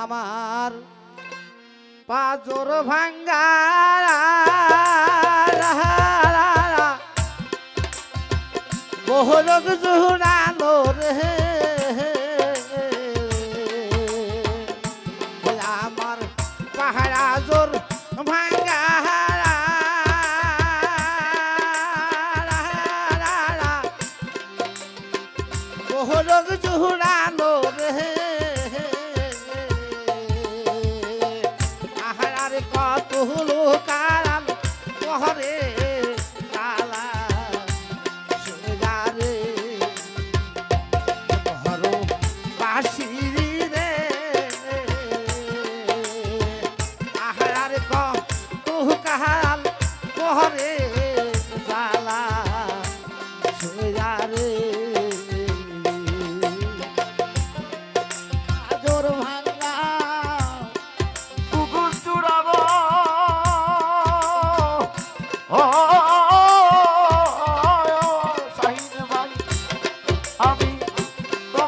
আমার পাজর ভাঙ্গারা। বহুলোক জুড়ানো রে আমার পাহাড়া জোর ভাঙ্গা। রে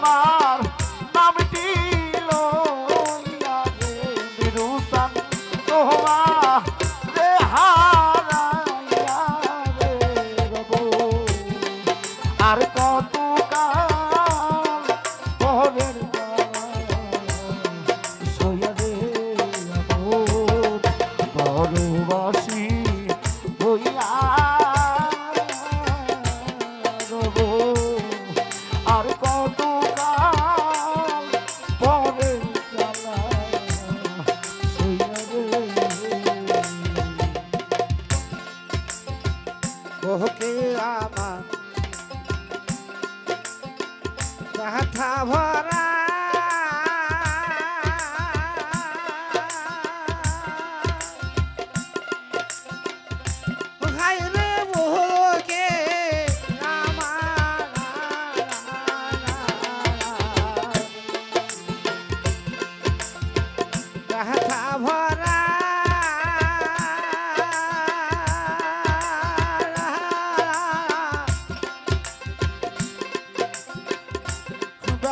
oh তোকে আমার। কথা ভরা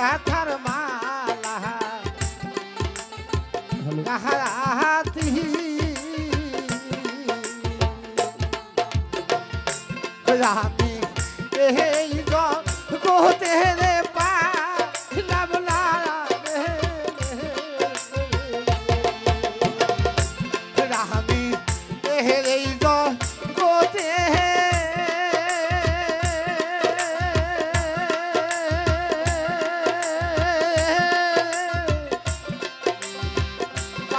I thought of.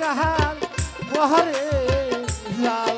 কাহার বহরে যাও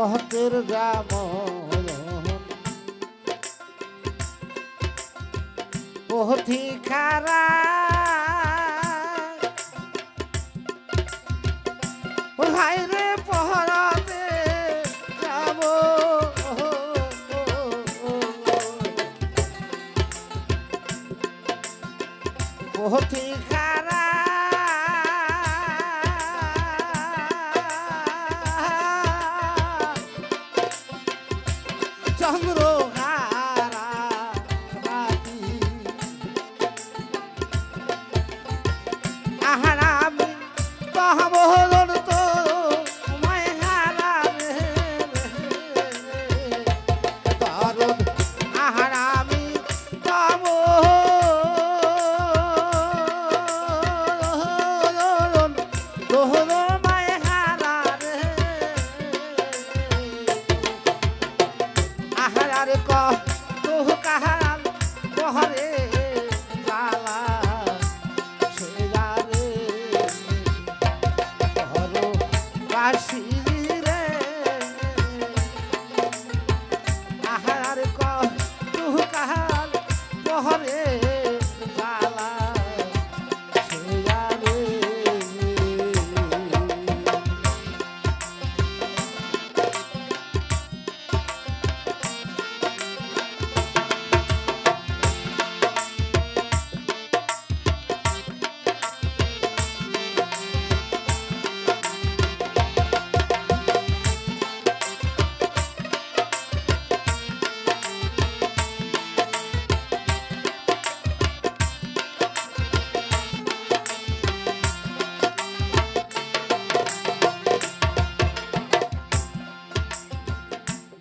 কহতের রাম কহতি খারা। ভাই রে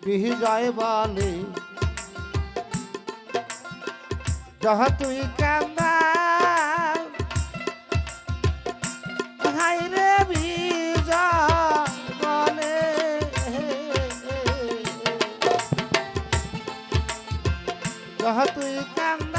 পিহি যায় বালি যাহা তুই কান্দা তুই কান্দা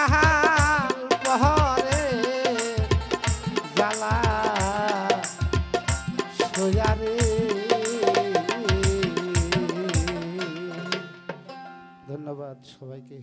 কাহাল পহরে জ্বালা সোজারে ধন্যবাদ সবাইকে।